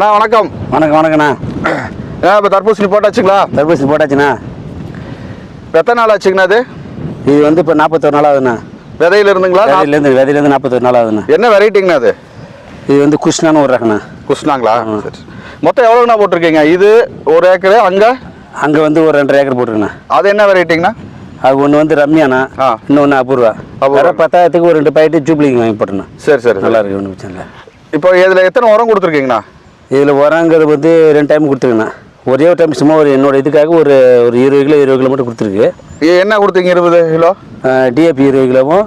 அண்ணா வணக்கம். வணக்கம் வணக்கண்ணா ஏன் இப்போ தர்பூசணி போட்டாச்சுங்களா? தர்பூசணி போட்டாச்சுண்ணா. இப்போ எத்தனை நாள் ஆச்சுங்கண்ணா அது இது வந்து இப்போ நாற்பத்தொரு நாள் ஆகுதுண்ணா. விதையில இருந்துங்களா? விதையிலேருந்து விதையிலேருந்து நாற்பத்தொரு நாள் ஆகுதுண்ணா. என்ன வெரைட்டிங்கண்ணா அது இது வந்து குஷ்ணான்னு ஒரு ரகண்ணா. குஷ்ணாங்களா? சரி மொத்தம் எவ்வளோண்ணா போட்டிருக்கீங்க? இது ஒரு ஏக்கரு அங்கே? அங்கே வந்து ஒரு ரெண்டரை ஏக்கர் போட்டுருங்கண்ணா அது என்ன வெரைட்டிங்கண்ணா? அது ஒன்று வந்து ரம்யாண்ணா. இன்னொன்று அபூர்வா. வேற பத்தாயிரத்துக்கு ஒரு ரெண்டு பாக்கெட்டு ஜூப்ளிங் வாங்கி போட்டுண்ணா சரி சரி நல்லா இருக்கு ஒன்றும் பிரச்சனை இல்லை. இப்போ இதில் எத்தனை உரம் கொடுத்துருக்கீங்கண்ணா? இதில் உரங்கிறது வந்து ரெண்டு டைம் கொடுத்துருங்கண்ணா ஒரே ஒரு டைம் சும்மா ஒரு என்னோட இதுக்காக ஒரு ஒரு இருபது கிலோ இருபது கிலோ மட்டும் கொடுத்துருக்கு. என்ன கொடுத்தீங்க இருபது கிலோ? டிஏபி இருபது கிலோவும்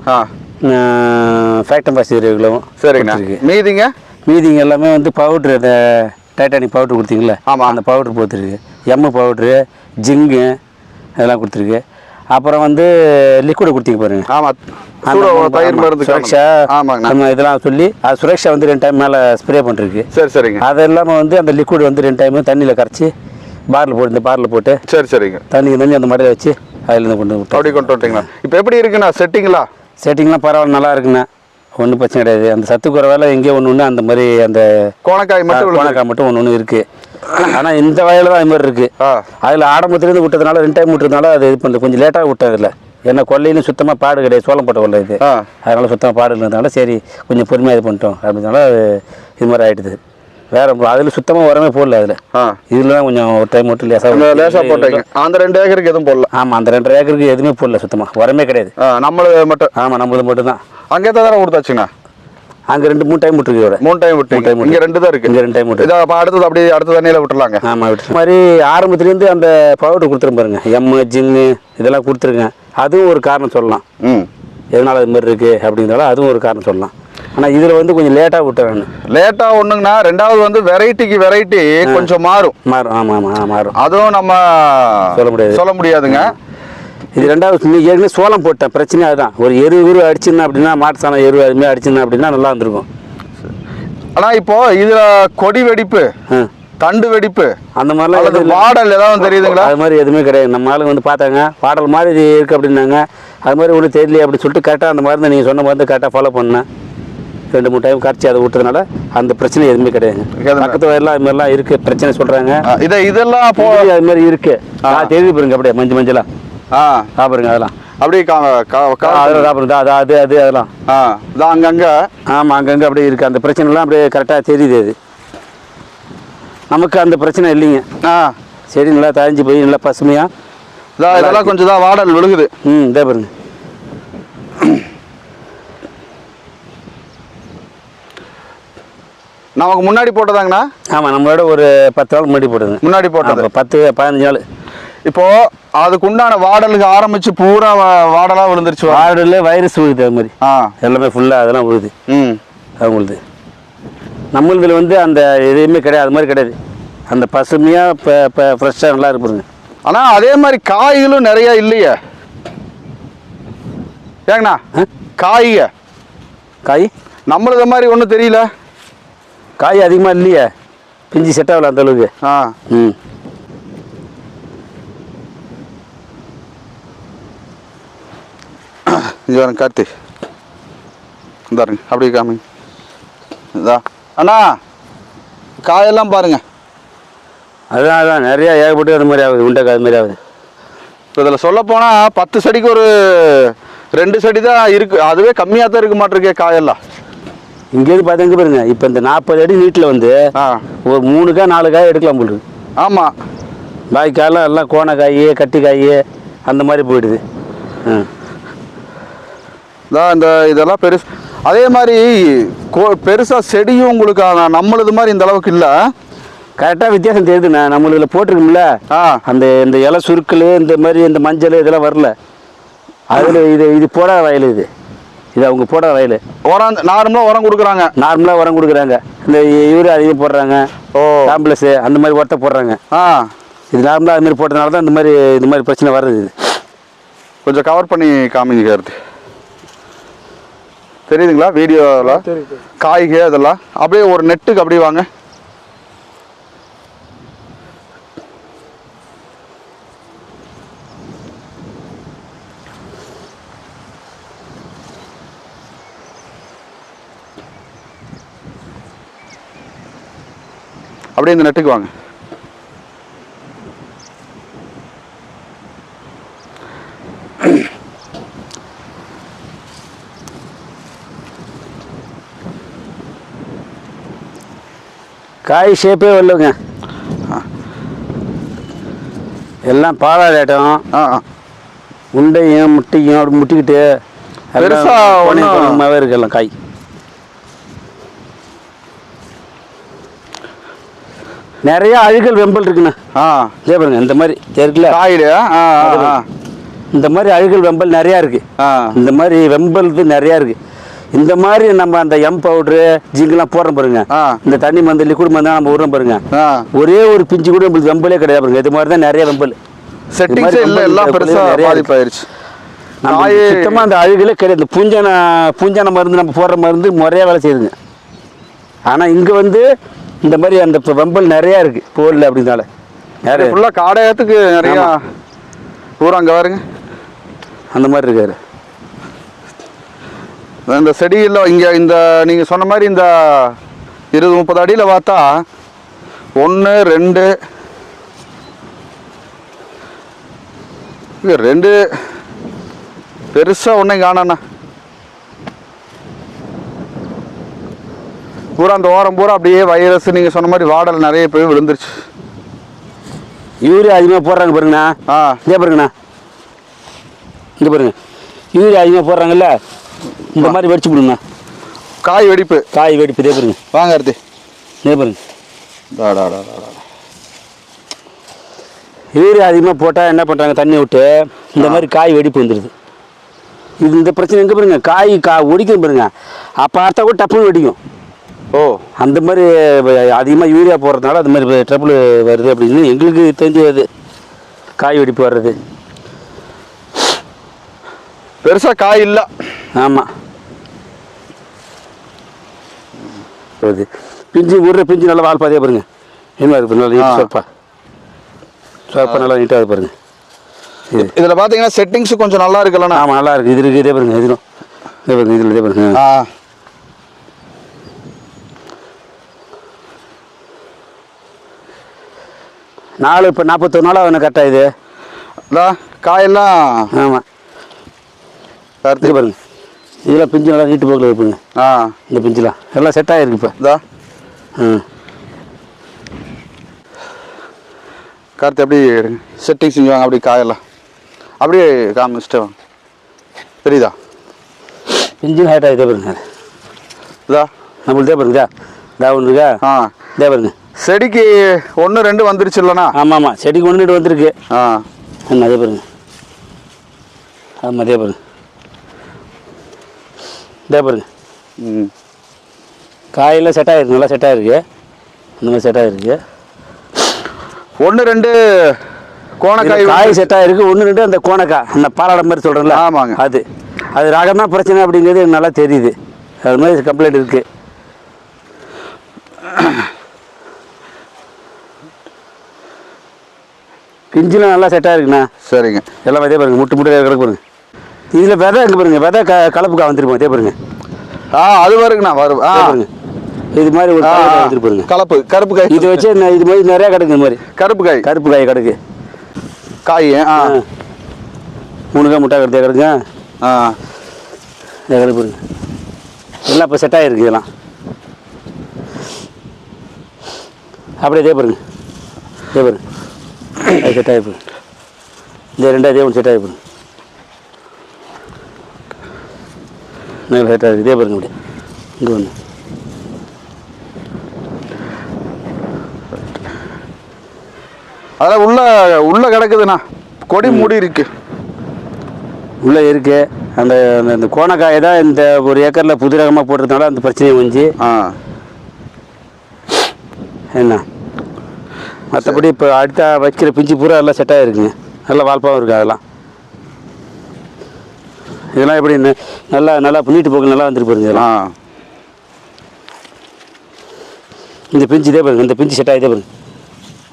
ஃபேக்டம் பாஸ் இருபது கிலோவும் சரிங்கண்ணா. மீதிங்க? மீதிங்க எல்லாமே வந்து பவுட்ரு அந்த டைட்டானிக் பவுட்ரு கொடுத்தீங்களே ஆமா. அந்த பவுட்ரு போத்துருக்கு எம்மு பவுட்ரு ஜிங்கு அதெல்லாம் கொடுத்துருக்கு. அப்புறம் வந்து லிக்விட் கொடுத்தீங்க பாருங்க. ஆமாம் தயிர். மருந்து சுரக்ஷா நம்ம இதெல்லாம் சொல்லி அது சுரக்ஷா வந்து ரெண்டு டைம் மேலே ஸ்ப்ரே பண்ணிருக்கு சரி சரிங்க. அது இல்லாமல் வந்து அந்த லிக்விட் வந்து ரெண்டு டைம் தண்ணியில் கரைச்சி பாரில் போட்டு இந்த பாரில் போட்டு சரி சரிங்க. தண்ணி தண்ணி அந்த மடையில் வச்சு அதில் கொண்டு அப்படி கொண்டு வந்துட்டீங்களா? இப்போ எப்படி இருக்குண்ணா? செட்டிங்களா செட்டிங்லாம் பரவாயில்ல நல்லா இருக்குண்ணா. ஒன்றும் பிரச்சனை கிடையாது. அந்த சத்து குறைவால எங்கேயோ ஒன்று ஒன்று அந்த மாதிரி அந்த கோணக்காய் மட்டும் கோணக்காய் மட்டும் ஒன்று ஒன்று இருக்குது ஆனால் இந்த வயலில் தான் அது மாதிரி இருக்குது அதில் ஆடம்பத்துலேருந்து விட்டதுனால ரெண்டு டைம் விட்டதுனால அது இது பண்ணல. கொஞ்சம் லேட்டாக விட்டதில்ல. ஏன்னா கொல்லையிலும் சுத்தமாக பாடு கிடையாது. சோளம் போட்ட கொள்ளை இது. அதனால் சுத்தமாக பாடு இருந்ததுனால சரி கொஞ்சம் பொறுமையாக இது பண்ணிட்டோம். அப்படினால இது மாதிரி ஆகிடுது வேற அதில் சுத்தமாக உரமே போடல அதில். இதில் தான் கொஞ்சம் ஒரு டைம் மட்டும் லேசாக லேசாக போட்டீங்க. அந்த ரெண்டு ஏக்கருக்கு எதுவும் போடல. ஆமாம் அந்த ரெண்டரை ஏக்கருக்கு எதுவுமே போடல சுத்தமாக உரமே கிடையாது. நம்மளது மட்டும். ஆமாம் நம்மளது மட்டும்தான். அங்கே தான் தானே கொடுத்தாச்சுங்கண்ணா? அங்கே ரெண்டு மூணு டைம் விட்டுருக்கு இதோட மூணு டைம் விட்டீங்க time இங்கே ரெண்டு தான் இருக்கு. இங்கே ரெண்டு டைம் விட்டு இதை அடுத்தது அப்படியே அடுத்த தண்ணியில் விட்டுலாங்க ஆமாம் விட்டு இது மாதிரி ஆரம்பத்துலேருந்து அந்த பவுடர் கொடுத்துரும் பாருங்க. எம்மு ஜிங்கு இதெல்லாம் கொடுத்துருங்க. அதுவும் ஒரு காரணம் சொல்லலாம். எதனால் அது மாதிரி இருக்குது அப்படிங்கிறதால அதுவும் ஒரு காரணம் சொல்லலாம். ஆனால் இதில் வந்து கொஞ்சம் லேட்டாக விட்டேன் நான். லேட்டாக ஒன்றுங்கண்ணா ரெண்டாவது வந்து வெரைட்டிக்கு வெரைட்டி கொஞ்சம் மாறும். மாறும். ஆமாம் ஆமாம் மாறும். அதுவும் நம்ம சொல்ல முடியாது. சொல்ல முடியாதுங்க. இது ரெண்டாவது நீ ஏற்கனவே சோளம் போட்டேன் பிரச்சனை அதுதான். ஒரு எரு எரு அடிச்சுன்னா அப்படின்னா மாட்டு சாணம் எரு அதுமாதிரி அடிச்சுன்னா அப்படின்னா நல்லா இருந்திருக்கும். ஆனால் இப்போ இதில் கொடி வெடிப்பு. தண்டு வெடிப்பு அந்த மாதிரிலாம். வாடல் ஏதாவது தெரியுதுங்களா? அது மாதிரி எதுவுமே கிடையாது. நம்ம ஆளுங்க வந்து பார்த்தாங்க பாடல் மாதிரி இது இருக்குது அப்படின்னாங்க. அது மாதிரி ஒன்றும் தெரியலையே அப்படின்னு சொல்லிட்டு கரெக்டாக அந்த மருந்து நீங்கள் சொன்ன மருந்து கரெக்டாக ஃபாலோ பண்ணேன். ரெண்டு மூணு டைம் கரைச்சி அதை விட்டதுனால அந்த பிரச்சனை எதுவுமே கிடையாது. பக்கத்து வயல்லாம் அது மாதிரிலாம் இருக்குது பிரச்சனை சொல்கிறாங்க இதை இதெல்லாம் அது மாதிரி இருக்குது தெரியுது பாருங்க அப்படியே மஞ்சள் மஞ்சளா. ஆ சாப்பிடுங்க அதெல்லாம். அப்படியே கா கா- ஆ, கா- அதெல்லாம் சாப்பிடுங்க அது அது அது அதெல்லாம். ஆ இதான் அங்கங்கே. ஆமாம் அங்கங்கே அப்படியே இருக்குது அந்த பிரச்சனைலாம் அப்படியே கரெக்டாக தெரியுது அது. நமக்கு அந்த பிரச்சனை இல்லைங்க. ஆ. செடி நல்லா தழிஞ்சு போய் நல்லா பசுமையாக இதான் இதெல்லாம் கொஞ்சம் தான் வாடல் விழுகுது. ம் இதே பாருங்க. நமக்கு முன்னாடி போட்டதாங்கண்ணா? ஆமாம் நம்மளோட ஒரு பத்து நாள் முன்னாடி போடுங்க முன்னாடி போட்டது. பத்து பதினஞ்சு நாள். இப்போ அதுக்கு உண்டான வாடலுக்கு ஆரம்பிச்சு பூரா வாடலா விழுந்துருச்சு வா- வார்டில் வைரஸ் விழுது அது மாதிரி. ஆ. எல்லாமே ஃபுல்லாக அதெல்லாம் விழுது. அவங்களுது. நம்மளதில் வந்து அந்த எதுவுமே கிடையாது அது மாதிரி கிடையாது. அந்த பசுமையாக இப்போ ஃப்ரெஷ்ஷாக நல்லா இருப்பாருங்க ஆனா அதே மாதிரி காய்களும் நிறைய இல்லையே. ஏங்கண்ணா? காய்க. காய்? நம்மளது மாதிரி ஒன்றும் தெரியல. காய் அதிகமாக இல்லையே. பிஞ்சு செட் ஆகல அந்த அளவுக்கு. ஆ. ம். இங்கே வரேன் கார்த்தி இந்தாருங்க அப்படி காமிங்க. இதா அண்ணா காயெல்லாம் பாருங்க. அதுதான் அதான். நிறையா ஏகப்பட்டு அது மாதிரி ஆகுது உண்டைக்காய் அது மாதிரி ஆகுது. இப்போ இதில் சொல்ல போனால் பத்து செடிக்கு ஒரு ரெண்டு செடி தான் இருக்கு. அதுவே கம்மியாக தான் இருக்க மாட்டிருக்கே காயெல்லாம். இங்கேருந்து பார்த்தீங்க பாருங்க. இப்போ இந்த நாற்பது அடி நீட்டில் வந்து ஆ. ஒரு மூணு காய் நாலு காய் எடுக்கலாம் போல் ஆமாம் பாக்கி காயெல்லாம் எல்லாம் கோணக்காய் கட்டிக்காய் அந்த மாதிரி போயிடுது. ம் இதான் இந்த இதெல்லாம் பெருசு. அதே மாதிரி கோ பெருசாக செடியும் உங்களுக்கு நம்மளது மாதிரி இந்த அளவுக்கு இல்லை. கரெக்டாக வித்தியாசம் தெரியுதுண்ணா. நம்மளுதுல போட்டிருக்கும்ல? ஆ. அந்த இந்த இலை சுருக்கல் இந்த மாதிரி இந்த மஞ்சள் இதெல்லாம் வரல. அதில் இது இது போடாத வயல் இது. இது அவங்க போடாத வயல். உரம் நார்மலாக உரம் கொடுக்குறாங்க. நார்மலாக உரம் கொடுக்குறாங்க. இந்த யூரியா அதிகம் போடுறாங்க. ஓ. காம்ப்ளெக்ஸு அந்த மாதிரி உரத்தை போடுறாங்க. ஆ. இது நார்மலாக அது மாதிரி போட்டதுனால தான் இந்த மாதிரி இந்த மாதிரி பிரச்சனை வருது இது. கொஞ்சம் கவர் பண்ணி காமிங்க தெரியுதுங்களா? வீடியோவில் காய்க அதெல்லாம்? அப்படியே ஒரு நெட்டுக்கு அப்படியே வாங்க. அப்படியே இந்த நெட்டுக்கு வாங்க. காய் ஷேப்பே வரலங்க. எல்லாம் பாலாடாட்டம் உண்டையும் முட்டையும் அப்படி முட்டிக்கிட்டு எல்லாம் பெருசா கோணி ஒண்ணும் கோணமாவே இருக்கு எல்லாம் காய். நிறைய அழுகல் வெம்பல் இருக்குண்ணா. ஆ. இதே பாருங்க இந்த மாதிரி ஆ. இந்த மாதிரி அழுகல் வெம்பல் நிறையா இருக்கு. ஆ. இந்த மாதிரி வெம்பல் இது நிறையா இருக்கு. இந்த மாதிரி நம்ம அந்த எம் பவுட்ரு ஜிங்கெல்லாம் போடுறோம் பாருங்க. இந்த தண்ணி மந்து லிக்விட் மந்து நம்ம விடுறோம் பாருங்க. ஒரே ஒரு பிஞ்சு கூட நம்மளுக்கு வெம்பலே கிடையாது பாருங்க. இது மாதிரி தான் நிறைய வெம்பல். செட்டிங்ஸே இல்லை எல்லாம் இருக்கிற பெருசா நிறைய பாதிப்பாயிருச்சு. சுத்தமாக அந்த அழுகலே கிடையாது. பூஞ்சான பூஞ்சான மருந்து நம்ம போடுற மருந்து முறையாக வேலை செய்யுதுங்க. ஆனால் இங்கே வந்து இந்த மாதிரி அந்த வெம்பல் நிறையா இருக்குது போடல அப்படின்னால. நிறைய ஃபுல்லாக காடையத்துக்கு நிறையா ஊர் அங்கே பாருங்க. அந்த மாதிரி இருக்காரு. இந்த செடியில் இங்கே இந்த நீங்கள் சொன்ன மாதிரி இந்த இருபது முப்பது அடியில் பார்த்தா ஒன்று ரெண்டு ரெண்டு பெருசாக ஒன்றையும் காணண்ணா பூரா அந்த ஓரம் பூரா அப்படியே வைரஸ் நீங்கள் சொன்ன மாதிரி வாடல் நிறைய போய் விழுந்துருச்சு. யூரியா அதிகமாக போடுறாங்க பாருங்கண்ணா. ஆ. இதே பாருங்கண்ணா. இங்கே பாருங்க. யூரியா அதிகமாக போடுறாங்கல்ல. இந்த மாதிரி வெடிச்சு விடுங்கண்ணா காய் வெடிப்பு. காய் வெடிப்பு. இதே பாருங்க. வாங்க அருதி இதே பாருங்க. யூரியா அதிகமாக போட்டால் என்ன பண்ணுறாங்க தண்ணி விட்டு இந்த மாதிரி காய் வெடிப்பு வந்துடுது இது இந்த பிரச்சனை எங்கே பாருங்க? காய் கா ஒடிக்கும் பாருங்க. அப்போ பார்த்தா கூட டப்புன்னு வெடிக்கும். ஓ. அந்த மாதிரி அதிகமாக யூரியா போடுறதுனால அது மாதிரி ட்ரபிள் வருது அப்படின்னு எங்களுக்கு தெரிஞ்சு வருது. காய் வெடிப்பு வர்றது. பெருசாக காய் இல்லை. ஆமாம் வருது பிஞ்சு விடுற பிஞ்சு நல்லா வால் பாதியாக பாருங்க. என்ன இருக்கு நல்லா நீட். சோப்பா சோப்பா நல்லா நீட்டாக பாருங்க. இது. இதில் பார்த்தீங்கன்னா செட்டிங்ஸ் கொஞ்சம் நல்லா இருக்குல்லண்ணா ஆமாம் நல்லா இருக்கு. இது இதே பாருங்க இதுலும் இதே பாருங்க இதில் இதே பாருங்க. ஆ. நாலு இப்போ நாற்பத்தொரு நாளாக அவனை கரெக்டாக இது. காயெல்லாம். ஆமாம் இது கார்த்திக் பாருங்க. இதெல்லாம் பிஞ்சு நல்லா நீட்டு போக்கில் இருப்புங்க ஆ. இந்த பிஞ்சுலாம் எல்லாம் செட் ஆகிருக்கு இப்போ. இதா? ம் கார்த்தி எடுங்க செட்டிங் செஞ்சுவாங்க அப்படியே காயெல்லாம். அப்படியே காமிச்சிட்டு வாங்க. தெரியுதா? பிஞ்சு ஹைட் ஆகிட்டே பாருங்க. இதா? நம்மளுக்கு இதே பாருங்க இதா. ஒன்று இருக்கா? ஆ. இதே பாருங்க. செடிக்கு ஒன்று ரெண்டு வந்துருச்சு இல்லைண்ணா? ஆமாம் ஆமாம் செடிக்கு ஒன்று வந்திருக்கு. ஆ. அதே பாருங்க. ஆமாம் அதே பாருங்க. இதே பாருங்க. ம். காயெல்லாம் செட் ஆகிருக்கு நல்லா செட் ஆகிருக்கு இந்த மாதிரி செட் ஆகிருக்கு ஒன்று ரெண்டு கோணக்காய் காய் செட் ஆகிருக்கு ஒன்று ரெண்டு அந்த கோணக்காய் அந்த பாலாடம் மாதிரி சொல்கிறேன்ல ஆமாங்க. அது. அது ரகம் தான் பிரச்சனை அப்படிங்கிறது எனக்கு நல்லா தெரியுது. அது மாதிரி கம்ப்ளைண்ட் இருக்குது பிஞ்சிலாம் நல்லா செட் ஆகிருக்குண்ணா சரிங்க. எல்லாம் இதே பாருங்க முட்டு முட்டு கிடக்கு பாருங்க. இதில் விதை இங்கே பாருங்க விதை க கலப்புக்கா வந்துருப்போம் இதே பாருங்க. ஆ அது வருங்கண்ணா வரும். ஆ. இதே பாருங்க. இது மாதிரி ஒரு வந்துட்டு பாருங்க. கலப்பு கருப்பு காய் இது வச்சு இது மாதிரி நிறையா கிடக்கு இந்த மாதிரி. கருப்பு காய் கருப்பு காய் கிடக்கு காய் ஆ. ஆ. மூணு காய் முட்டை கிடத்தே கிடக்குங்க ஆ. கிடக்கு பாருங்க. எல்லாம் இப்போ செட் ஆகிருக்கு இதெல்லாம். அப்படியே இதே பாருங்க. இதே பாருங்க. அது செட் ஆகிப்போம் இந்த ரெண்டாவது ஒன்று செட் ஆகிப்போம் நல்லா செட் ஆகுது இதே பாருங்க இப்படி இங்கே ஒன்று அதெல்லாம் உள்ள உள்ள கிடக்குதுண்ணா. கொடி மூடி இருக்கு. உள்ளே இருக்கு. அந்த அந்த- கோணக்காயை தான் இந்த ஒரு ஏக்கரில் புது ரகமாக போட்டிருந்தனால அந்த பிரச்சனையை வந்துச்சு ஆ. என்ன? மற்றபடி இப்போ அடுத்த வைக்கிற பிஞ்சு பூரா எல்லாம் செட் ஆகிருக்குங்க நல்ல வால்ப்பாகவும் இருக்குது அதெல்லாம். இதெல்லாம் எப்படி நல்லா நல்லா நீட்டு போக்கு நல்லா வந்துட்டு பாருங்க ஆ. இதெல்லாம் இந்த பிஞ்சு இதே பாருங்க இந்த பிஞ்சு செட் ஆகிதே பாருங்க.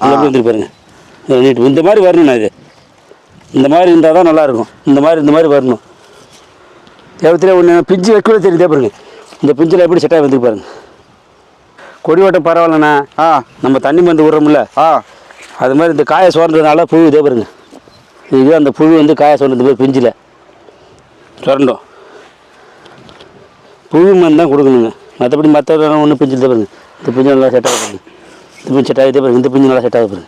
எப்படி வந்துட்டு பாருங்க. நீட்டு. இந்த மாதிரி வரணும்ண்ணா இது. இந்த மாதிரி இருந்தால் தான் நல்லாயிருக்கும். இந்த மாதிரி இந்த மாதிரி வரணும். தேவத்திலே ஒன்று பிஞ்சு வைக்கவே தெரியுதே பாருங்க. இந்த பிஞ்சில் எப்படி செட் ஆகி வந்துட்டு பாருங்க. கொடி ஓட்டம் பரவாயில்லண்ணா. ஆ. நம்ம தண்ணி மருந்து விடுறோம்ல. ஆ. அது மாதிரி இந்த காயை சுரண்டதுனால புழு இதே பாருங்க. இது அந்த புழு வந்து காயை சுரண்டது மாதிரி பிஞ்சில். சுரண்டும். புழு மருந்து தான் கொடுக்கணுங்க. மற்றபடி மற்ற ஒன்றும் பிஞ்சில் தான் பாருங்க. இந்த பிஞ்சு நல்லா செட் ஆகுது இந்த பிஞ்சு செட் ஆகுது பாருங்க. இந்த பிஞ்சு நல்லா செட் ஆகுது பாருங்க.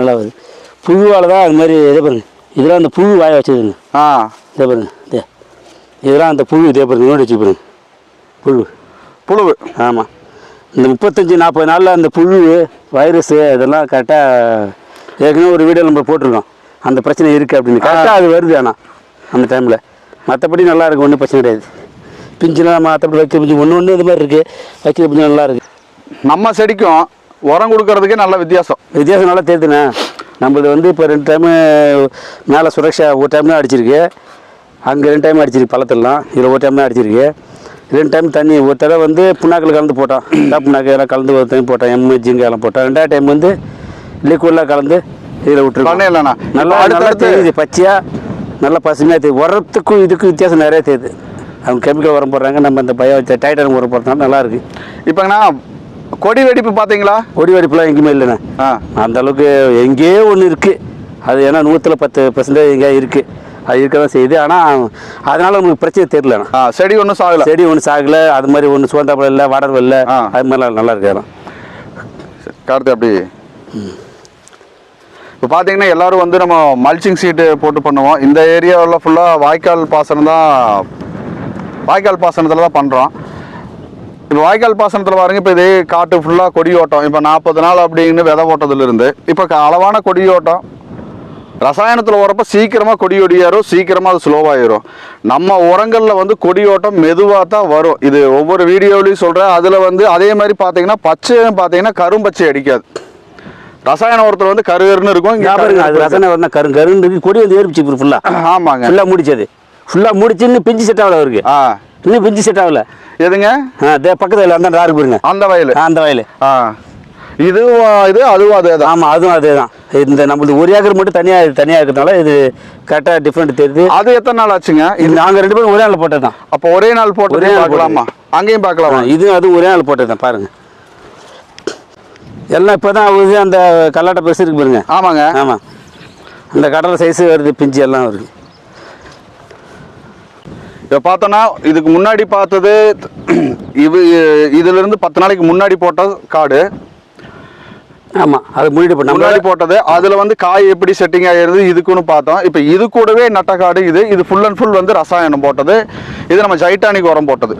நல்லா வருது. புழுவால் தான் அது மாதிரி இதே பாருங்க. இதெல்லாம் அந்த புழு வாய வச்சதுங்க ஆ. இதே பாருங்க. இதே. இதெல்லாம் அந்த புழு இதே பாருங்க. நோண்டி வச்சு பாருங்க. புழு. புழுவு ஆமாம் இந்த முப்பத்தஞ்சு நாற்பது நாளில் அந்த புழு வைரஸு இதெல்லாம் கரெக்டாக ஏற்கனவே ஒரு வீடியோ நம்ம போட்டிருக்கோம் அந்த பிரச்சனை இருக்குது அப்படின்னு. கரெக்டாக அது வருது ஆனால் அந்த டைமில் மற்றபடி நல்லா இருக்கு ஒன்றும் பிரச்சனை கிடையாது. பிஞ்சுலாம் மற்றபடி வைக்கிற பிஞ்சு ஒன்று ஒன்று இது மாதிரி இருக்குது வைக்கிற பிஞ்சு நல்லா இருக்குது நம்ம செடிக்கும் உரம் கொடுக்கறதுக்கே நல்ல வித்தியாசம். வித்தியாசம் நல்லா தெரியுதுண்ணே. நம்மளது வந்து இப்போ ரெண்டு டைமு மேலே சுரக்ஷா ஒரு டைம் தான் அடிச்சிருக்கு. அங்கே ரெண்டு டைம் அடிச்சிருக்கு பள்ளத்துலலாம். இதில் ஒரு டைம் தான் அடிச்சிருக்கு. ரெண்டு டைம் தண்ணி ஒரு தடவை வந்து புண்ணாக்கில் கலந்து போட்டோம் டா புண்ணாக்கு எல்லாம் கலந்து ஒரு டைம் போட்டோம் எம்மு ஜிங்கு எல்லாம் போட்டோம் ரெண்டாவது டைம் வந்து லிக்விட்லாம் கலந்து இதில் விட்டுருக்கோம். நல்லா நல்லா தெரியுது. பச்சையாக நல்லா பசுமையாக தெரியுது. உரத்துக்கும் இதுக்கும் வித்தியாசம் நிறைய தெரியுது. அவங்க கெமிக்கல் உரம் போடுறாங்க நம்ம இந்த பயோ டைட்டன் உரம் போடுறதுனால நல்லா இருக்கு. இப்போங்கண்ணா கொடி வெடிப்பு பார்த்தீங்களா? ஒடி வெடிப்புலாம் எங்கேயுமே இல்லைண்ணே. அந்த அளவுக்கு எங்கேயோ ஒன்று இருக்குது அது ஏன்னா நூற்றில் பத்து பர்சன்டேஜ் எங்கேயா இருக்குது அது இருக்க தான் செய்யுது. ஆனால் அதனால் நமக்கு பிரச்சனை தெரியலண்ணா. ஆ செடி ஒன்றும் சாகல. செடி ஒன்றும் சாகலை. அது மாதிரி ஒன்று சுவந்தாப்பழம் இல்லை வடர்வு இல்லை. அது மாதிரிலாம் நல்லா இருக்கு அதெல்லாம். கார்த்தி அப்படி. இப்போ பார்த்தீங்கன்னா எல்லாரும் வந்து நம்ம மல்ச்சிங் சீட்டு போட்டு பண்ணுவோம். இந்த ஏரியாவில் ஃபுல்லாக வாய்க்கால் பாசனம் தான் வாய்க்கால் பாசனத்தில் தான் பண்ணுறோம் இப்போ வாய்க்கால் பாசனத்தில் பாருங்க இப்போ இதே காட்டு ஃபுல்லாக கொடி ஓட்டம். இப்போ நாற்பது நாள் அப்படின்னு விதை ஓட்டத்துலேருந்து இப்போ அளவான கொடி ஓட்டம். ரசாயனத்தில் வரப்போ சீக்கிரமாக கொடி ஒடியாரும் சீக்கிரமாக அது ஸ்லோவாயிரும் நம்ம உரங்களில் வந்து கொடி ஓட்டம் மெதுவாக தான் வரும். இது ஒவ்வொரு வீடியோலையும் சொல்கிறேன் அதில் வந்து அதே மாதிரி பார்த்தீங்கன்னா பச்சை பார்த்தீங்கன்னா கரும்பச்சை அடிக்காது. ரசாயன உரத்தில் வந்து கருகருன்னு இருக்கும் ஞாபகம் அது ரசனை வரணும் கரு கருன்னு இருக்கு. கொடி வந்து ஏறிச்சு ஃபுல்லாக ஆமாங்க. ஃபுல்லாக முடிச்சது. ஃபுல்லாக முடிச்சு இன்னும் பிஞ்சு செட் ஆகல அவருக்கு. ஆ. இன்னும் பிஞ்சு செட் ஆகல. எதுங்க? பக்கத்தில் அந்த ராறு பாருங்க. அந்த வயல். அந்த வயல். ஆ. இதுவும் இது அதுவும் அதே தான். ஆமாம் அதுவும் அதே தான். இந்த நம்மளது ஒரு ஏக்கர் மட்டும் தனியாக தனியாக இருக்கிறதுனால இது கரெக்டாக டிஃப்ரெண்ட் தெரியுது. அது எத்தனை நாள் ஆச்சுங்க? இது நாங்கள் ரெண்டு பேரும் ஒரே நாள் போட்டது தான். அப்போ ஒரே நாள் போட்டு ஒரே நாள் பார்க்கலாமா? அங்கேயும் பார்க்கலாமா? இது அதுவும் ஒரே நாள் போட்டது தான். பாருங்க. எல்லாம் இப்போ தான் ஆகுது. அந்த கல்லாட்டை பெருசு இருக்கு பாருங்க. ஆமாங்க. ஆமாம் அந்த கடலை சைஸு வருது பிஞ்சு எல்லாம் வருது. இப்போ பார்த்தோன்னா இதுக்கு முன்னாடி பார்த்தது இது இதிலிருந்து பத்து நாளைக்கு முன்னாடி போட்ட காடு. ஆமாம் அது முன்னாடி போட்டு முன்னாடி போட்டது. அதுல வந்து காய் எப்படி செட்டிங் ஆயிருது இதுக்குன்னு பார்த்தோம். இப்போ இது கூடவே நட்ட காடு இது. இது ஃபுல் அண்ட் ஃபுல் வந்து ரசாயனம் போட்டது. இது நம்ம ஜைட்டானிக் உரம் போட்டது.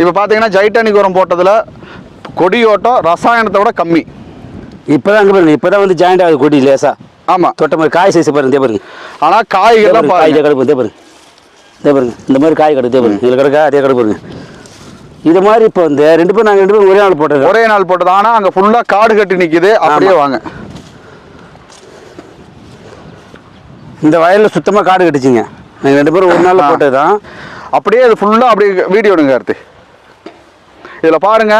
இப்போ பார்த்தீங்கன்னா ஜைட்டானிக் உரம் போட்டதுல கொடியோட்டம் ரசாயனத்தை விட கம்மி. இப்போ தான் அங்கே பாருங்க இப்போ தான் வந்து ஜாயிண்ட் ஆகுது கொடி லேசா. ஆமா. தொட்ட மாதிரி காய் சைஸ் பாருங்க பாருங்க. ஆனா இதே காய்கள்லாம் பாருங்க, காய் கிடப்பு இதே பாருங்க இதே பாருங்க. இந்த மாதிரி காய் கிடக்கு இதே பாருங்க. இதில் கிடக்கா அதே கிடக்கு பாருங்க. இது மாதிரி இப்போ வந்து ரெண்டு பேரும் நாங்கள் ரெண்டு பேரும் ஒரே நாள் போட்டது. ஒரே நாள் போட்டது. ஆனா அங்க ஃபுல்லா காடு கட்டி நிக்குது. அப்படியே. வாங்க. இந்த வயலில் சுத்தமாக காடு கட்டுச்சுங்க. நாங்கள் ரெண்டு பேரும் ஒரு நாளில் போட்டது தான் அப்படியே அது ஃபுல்லா அப்படியே வீடியோ எடுங்க கார்த்தி. இதுல பாருங்க.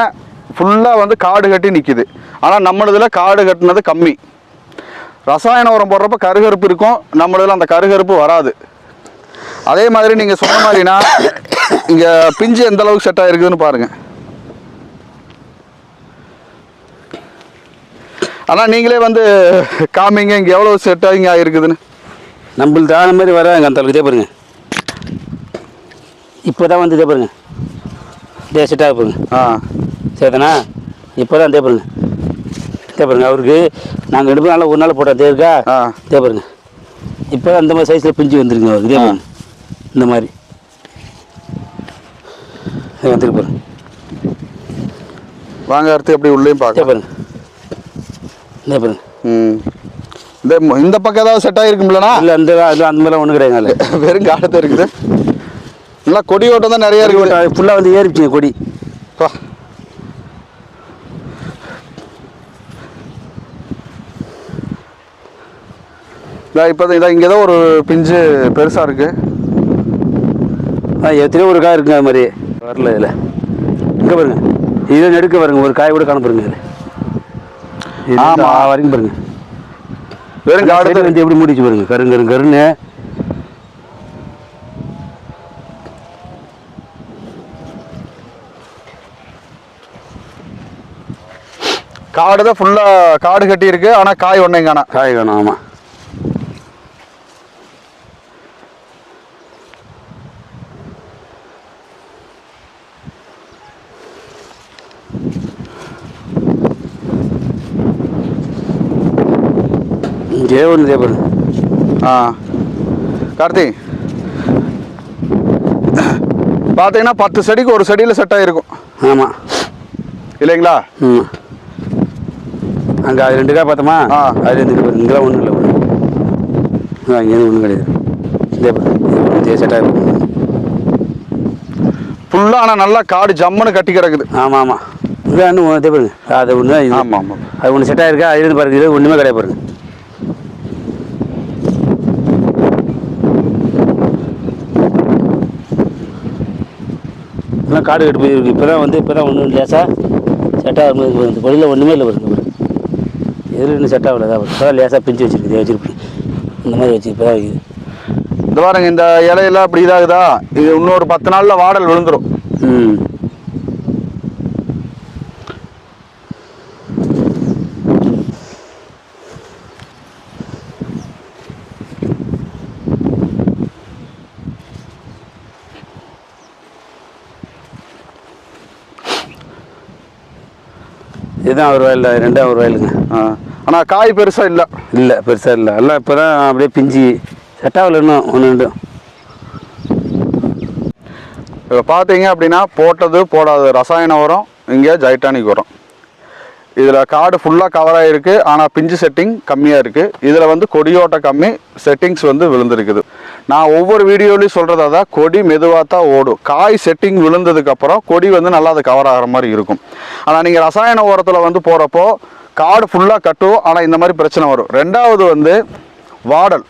ஃபுல்லா வந்து காடு கட்டி நிக்குது. ஆனா நம்மளதுல காடு கட்டினது கம்மி. ரசாயன உரம் போடுறப்ப கருகருப்பு இருக்கும். நம்மளதுல அந்த கருகருப்பு வராது. அதே மாதிரி நீங்க சொன்ன மாதிரினா இங்க பிஞ்சு எந்த அளவுக்கு செட் ஆயிருக்குதுன்னு பாருங்க. ஆனா நீங்களே வந்து காமிங்க இங்க எவ்வளவு செட் ஆகிங்க ஆயிருக்குதுன்னு. நம்மளுக்கு தகுந்த மாதிரி வராங்க அந்த அளவுக்கு. இதே பாருங்க. இப்போ தான் வந்து இதே பாருங்க. இதே செட்டாக பாருங்க. ஆ. சரிதானா இப்போ தான் இதே பாருங்க. அவருக்கு நாங்கள் ரெண்டு நாள் ஒரு நாள் போட்டோம் இதே பாருங்க. இப்போ அந்த மாதிரி சைஸில் பிஞ்சு வந்துருங்க அவருக்கு இதே பாருங்க. இந்த மாதிரி. வந்துருக்கு பாருங்க. வாங்க அடுத்து எப்படி உள்ளேயும் இதே பார்க்கலாம். பாருங்க. இதே பாருங்க. ம். இந்த இந்த பக்கம் ஏதாவது செட் ஆகிருக்கும்லண்ணா இல்லை அந்த அதில் அந்த மாதிரிலாம் ஒன்றும் கிடையாது வெறும் காலத்தை இருக்குது. நல்லா கொடி ஓட்டம் தான் நிறைய இருக்குது. ஃபுல்லாக வந்து ஏறிச்சுங்க கொடி. பா. இதா இப்போ இதான் இங்கே தான் ஒரு பிஞ்சு பெருசாக இருக்குது ஆ எத்தனையோ ஒரு காய் இருக்குங்க அது மாதிரி. வரல இதில். இங்கே பாருங்க. இதை நெடுக்க பாருங்க. ஒரு காய் கூட காண பாருங்க இதில். இது ஆமா. ஆ வரைக்கும் பாருங்க. வெறும் காடு வந்து எப்படி மூடிச்சு பாருங்க. கருங்க கருங்க கருன்னு. காடு தான் ஃபுல்லாக காடு கட்டி இருக்கு ஆனால் காய் ஒன்றையும் காணா காய் வேணும் ஆமாம் ஒன்று பாருங்க ஆ. கார்த்தி. பார்த்தீங்கன்னா பத்து செடிக்கு ஒரு செடியில் செட் ஆகிருக்கும் ஆமாம் இல்லைங்களா? ம் அங்கே அது ரெண்டு காய் பார்த்தோமா? ஆ. அது ரெண்டு இங்கெல்லாம் ஒன்றும் இல்லை ஆ இங்கேருந்து ஒன்றும் கிடையாது. இதே செட்டாக இருக்கும் ஃபுல்லாக ஆனால் நல்லா காடு ஜம்முன்னு கட்டி கிடக்குது. ஆமாம் ஆமாம் இது ஒன்று இதே பாருங்க. அது ஒன்று ஆமாம் ஆமாம் அது ஒன்று செட் ஆயிருக்கா? அது இருந்து பாருங்க இது ஒன்றுமே கிடையாது பாருங்க. இதெல்லாம் காடு கட்டு போயிருக்கு இப்போ தான் வந்து இப்போ தான் ஒன்று லேசாக செட் ஆகும் இந்த கொடியில் ஒன்றுமே இல்லை பாருங்க. எதில் இன்னும் செட் ஆகல தான் இப்போ தான் லேசாக பிஞ்சு வச்சிருக்கு வச்சிருப்பேன். இந்த மாதிரி வச்சு இப்போ தான் இருக்குது. இந்த பாருங்க இந்த இலையெல்லாம் இப்படி இதாகுதா? இது இன்னொரு பத்து நாளில் வாடல் விழுந்துரும். ம். இதுதான் ஒரு வயலில் ரெண்டாவது ஒரு வயலுங்க. ஆனால் காய் பெருசாக இல்லை. இல்லை பெருசாக இல்லை. எல்லாம் இப்போ தான் அப்படியே பிஞ்சு. செட் ஆகல இன்னும் ஒன்று ரெண்டு. இப்போ பார்த்தீங்க அப்படின்னா போட்டது போடாத ரசாயன உரம் இங்கே ஜைட்டானிக் உரம். இதில் காடு ஃபுல்லாக கவர் ஆகிருக்கு ஆனால் பிஞ்சு செட்டிங் கம்மியாக இருக்குது இதில் வந்து கொடியோட்ட கம்மி செட்டிங்ஸ் வந்து விழுந்திருக்குது. நான் ஒவ்வொரு வீடியோலையும் சொல்கிறதா தான் கொடி மெதுவாக தான் ஓடும். காய் செட்டிங் விழுந்ததுக்கப்புறம் கொடி வந்து நல்லா அது கவர் ஆகிற மாதிரி இருக்கும். ஆனால் நீங்கள் ரசாயன உரத்தில் வந்து போகிறப்போ காடு ஃபுல்லாக கட்டும் ஆனால் இந்த மாதிரி பிரச்சனை வரும். ரெண்டாவது வந்து வாடல்.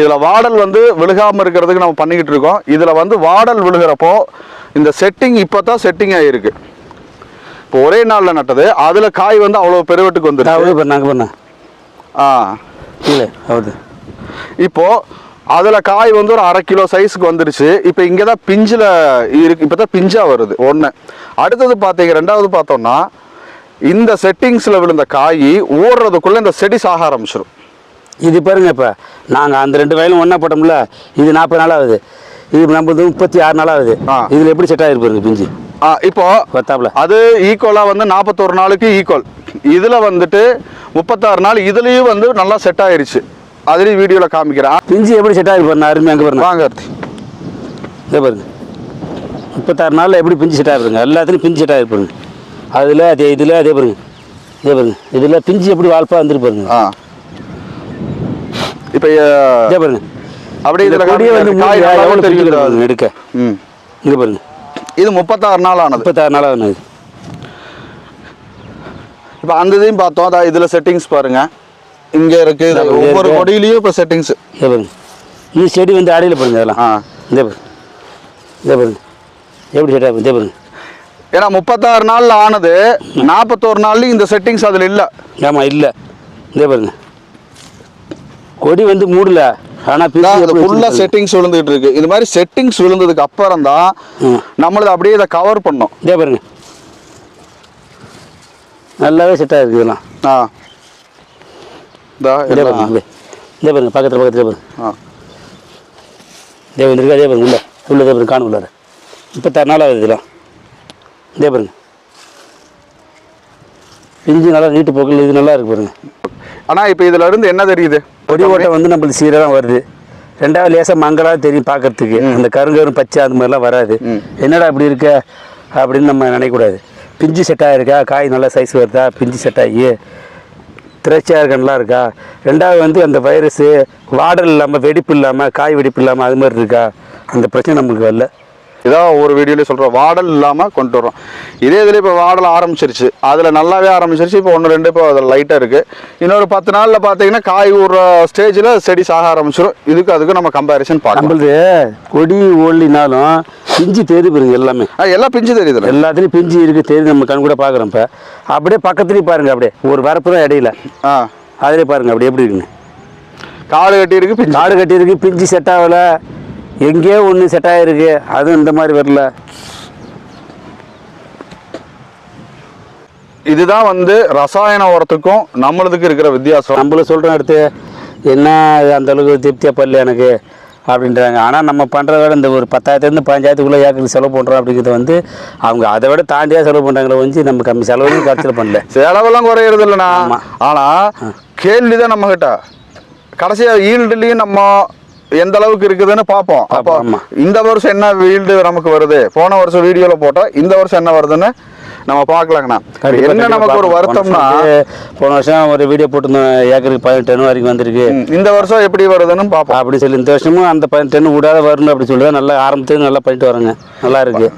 இதில் வாடல் வந்து விழுகாமல் இருக்கிறதுக்கு நம்ம பண்ணிக்கிட்டு இருக்கோம். இதில் வந்து வாடல் விழுகிறப்போ இந்த செட்டிங் இப்போ தான் செட்டிங் ஆகிருக்கு இப்போ ஒரே நாளில் நட்டது. அதில் காய் வந்து அவ்வளோ பெருவெட்டுக்கு வந்துருச்சு. அவ்வளோ பண்ண அங்கே பண்ண. ஆ. கீழே அவ்வளோ இப்போ அதில் காய் வந்து ஒரு அரை கிலோ சைஸுக்கு வந்துருச்சு. இப்போ இங்கே தான் பிஞ்சில் இருக்கு. இப்போ தான் பிஞ்சாக வருது ஒன்று அடுத்தது பார்த்தீங்க ரெண்டாவது பார்த்தோம்னா இந்த செட்டிங்ஸில் விழுந்த காய் ஊறுறதுக்குள்ளே இந்த செடி சாக ஆரம்பிச்சிடும் இது பாருங்க இப்போ நாங்கள் அந்த ரெண்டு வயலும் ஒன்றா போட்டோம்ல இது நாற்பது நாள் ஆகுது. இது நம்மளது முப்பத்தி ஆறு நாள் ஆகுது. ஆ. இதில் எப்படி செட் ஆகிருப்பாருங்க பிஞ்சு? இப்போ பத்தாப்புல அது ஈக்குவலாக வந்து நாற்பத்தோரு நாளுக்கு ஈக்குவல் இதில் வந்துட்டு முப்பத்தாறு நாள் இதுலேயும் வந்து நல்லா செட் ஆயிருச்சு. அதுலேயும் வீடியோவில் காமிக்கிறேன். பிஞ்சு எப்படி செட் ஆகிருப்பாரு அருமை அங்கே பாருங்க. வாங்க இதே பாருங்க. முப்பத்தாறு நாளில் எப்படி பிஞ்சு செட் ஆகிருப்பாங்க எல்லாத்துலையும் பிஞ்சு செட் ஆகிருப்பாருங்க அதில் அதே இதில் அதே பாருங்க. இதே பாருங்க. இதில் பிஞ்சு எப்படி வாழ்ப்பா வந்துருப்பாருங்க ஆ. இப்போ இதே பாருங்க. அப்படியே இதில் வந்து. எடுக்க. ம். இங்கே பாருங்க. இது முப்பத்தாறு நாள் ஆனது முப்பத்தாறு நாள் ஆகுது இப்போ அந்த இதையும் பார்த்தோம். அதான் இதில் செட்டிங்ஸ் பாருங்க. இங்கே இருக்கு. இது இங்க ஒவ்வொரு. கொடியிலையும் இப்போ செட்டிங்ஸ் இதே பாருங்க. இந்த செடி வந்து அடியில் பாருங்க அதெல்லாம் ஆ. இதே பாருங்க. இதே பாருங்க. எப்படி செட் ஆகும் இதே பாருங்க. ஏன்னா முப்பத்தாறு நாளில் ஆனது நாற்பத்தோரு நாள்லையும் இந்த செட்டிங்ஸ் அதில் இல்லை. ஆமாம் இல்லை. இதே பாருங்க. கொடி வந்து மூடல. வச்சிருக்காங்க? செட்டிங்ஸ் விழுந்துகிட்டு இருக்கு. இது மாதிரி செட்டிங்ஸ் விழுந்ததுக்கு அப்புறம் தான். நம்மளது அப்படியே இதை கவர் பண்ணோம். இதே பாருங்க. நல்லாவே செட் ஆகிருக்கு இதெல்லாம். ஆ. இதா. பாருங்க இதே. பாருங்க பக்கத்தில் பக்கத்தில் பாருங்க. ஆ. இதே வந்துருக்கு அதே பாருங்க உள்ள. உள்ள இதே பாருங்க காணும் உள்ளார. நாள் ஆகுது இதெல்லாம். இதே பாருங்க. பிஞ்சு நல்லா நீட்டு போக்கில் இது நல்லா இருக்கு பாருங்க. ஆனால் இப்போ இதில் இருந்து என்ன தெரியுது? கொடி ஓட்டை வந்து நம்மளுக்கு சீராக தான் வருது. ரெண்டாவது லேசாக மங்கலாக தெரியும் பார்க்கறதுக்கு. அந்த கருங்கரும் பச்சை அந்த மாதிரிலாம் வராது. என்னடா இப்படி இருக்க? அப்படின்னு நம்ம நினைக்கக்கூடாது. பிஞ்சு செட் ஆகிருக்கா காய் நல்ல சைஸ் வருதா? பிஞ்சு செட் ஆகி. திரைச்சியாக இருக்க நல்லா இருக்கா? ரெண்டாவது வந்து அந்த வைரஸு வாடல் இல்லாமல் வெடிப்பு இல்லாமல் காய் வெடிப்பு இல்லாமல் அது மாதிரி இருக்கா? அந்த பிரச்சனை நம்மளுக்கு வரல. இதான் ஒரு வீடியோலேயே சொல்கிறோம் வாடல் இல்லாமல் கொண்டு வரோம் இதே இதில் இப்போ வாடல் ஆரம்பிச்சிருச்சு. அதில் நல்லாவே ஆரம்பிச்சிருச்சு. இப்போ ஒன்று ரெண்டு இப்போ அதில் லைட்டாக இருக்குது இன்னொரு பத்து நாளில் பார்த்தீங்கன்னா காய் ஊறுற ஸ்டேஜில் செடி சாக ஆரம்பிச்சிடும் இதுக்கு அதுக்கு நம்ம கம்பேரிசன் பார்க்கலாம். நம்மளது கொடி ஓடலினாலும் பிஞ்சு தெரியுது பாருங்க எல்லாமே. எல்லாம் பிஞ்சு தெரியுதுல்ல எல்லாத்துலேயும் பிஞ்சு இருக்குது தெரியுது நம்ம கண் கூட பார்க்குறோம் இப்போ. அப்படியே பக்கத்துலேயும் பாருங்க அப்படியே. ஒரு வரப்பு தான் இடையில. ஆ. அதிலே பாருங்க அப்படி எப்படி இருக்குங்க காடு கட்டி இருக்கு காடு கட்டியிருக்கு பிஞ்சு செட் ஆகல. எங்கேயோ ஒன்று செட் ஆகிருக்கு அதுவும் இந்த மாதிரி வரல. இதுதான் வந்து ரசாயன உரத்துக்கும் நம்மளதுக்கு இருக்கிற வித்தியாசம். நம்மளும் சொல்கிறோம் அடுத்து என்ன அந்த அளவுக்கு திருப்தியாக படல எனக்கு அப்படின்றாங்க. ஆனால் நம்ம பண்ணுறத விட இந்த ஒரு பத்தாயிரத்துலேருந்து பதினஞ்சாயிரத்துக்குள்ளே ஏக்கருக்கு செலவு பண்ணுறோம் அப்படிங்கிறது வந்து அவங்க அதை விட தாண்டியாக செலவு பண்ணுறாங்களே வந்து நம்ம கம்மி செலவையும் கருத்தில் பண்ணல. செலவெல்லாம் குறையிறது இல்லைண்ணா. ஆமா. ஆனா கேள்விதான் நம்ம கிட்ட கடைசியா ஈல்டுலயும் நம்ம எந்த அளவுக்கு இருக்குதுன்னு பார்ப்போம் அப்போ. இந்த வருஷம் என்ன ஈல்டு நமக்கு வருது? போன வருஷம் வீடியோல போட்டோம். இந்த வருஷம் என்ன வருதுன்னு நம்ம பார்க்கலாங்கண்ணா. என்ன நமக்கு ஒரு. வருத்தம்னா? போன வருஷம் ஒரு வீடியோ போட்டிருந்தோம். ஏக்கருக்கு பதினெட்டு டன் வரைக்கும் வந்திருக்கு. இந்த வருஷம் எப்படி வருதுன்னு பார்ப்போம் அப்படி சொல்லி இந்த வருஷமும் அந்த பதினெட்டு டன் விடாத வரணும் அப்படி சொல்லி நல்லா ஆரம்பத்துக்கு நல்லா பண்ணிட்டு வரோங்க. நல்லா இருக்கு.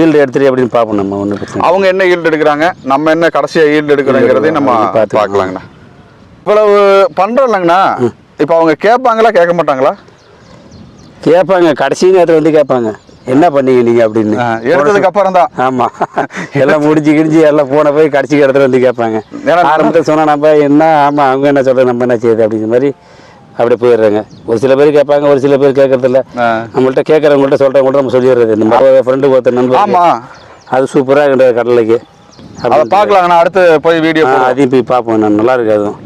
ஈல்டு எடுத்துட்டு அப்படின்னு பார்ப்போம் நம்ம இல்லை. அவங்க என்ன ஈல்டு எடுக்கிறாங்க? நம்ம என்ன கடைசியா ஈல்டு எடுக்கிறோங்கிறதையும் நம்ம. பார்க்கலாங்கண்ணா. இவ்வளவு பண்றோம் இல்லைங்கண்ணா இப்போ அவங்க கேட்பாங்களா கேட்க மாட்டாங்களா? கேட்பாங்க. கடைசி நேரத்தில் வந்து கேட்பாங்க. என்ன பண்ணீங்க நீங்கள் அப்படின்னு. எடுத்ததுக்கு அப்புறம் தான் ஆமாம் எல்லாம் முடிஞ்சு கிடிஞ்சு எல்லாம் போன போய் கடைசி இடத்துல வந்து கேட்பாங்க. ஆரம்பத்தில் சொன்னால் நம்ம என்ன ஆமாம் அவங்க என்ன சொல்கிறது நம்ம என்ன செய்யுது? அப்படிங்கிற மாதிரி அப்படியே போயிடுறாங்க. ஒரு சில பேர் கேட்பாங்க ஒரு சில பேர் கேட்கறதில்ல. நம்மள்ட்ட கேட்குறவங்கள்ட்ட சொல்கிறவங்கள்ட்ட நம்ம சொல்லிடுறது. இந்த மாதிரி ஃப்ரெண்டு ஒருத்தர் நண்பர். ஆமா. அது சூப்பராக கடலைக்கு. அதை பார்க்கலாங்கண்ணா. அடுத்து போய் வீடியோ அதையும் போய் பார்ப்போம். நான் நல்லா இருக்கு அதுவும்.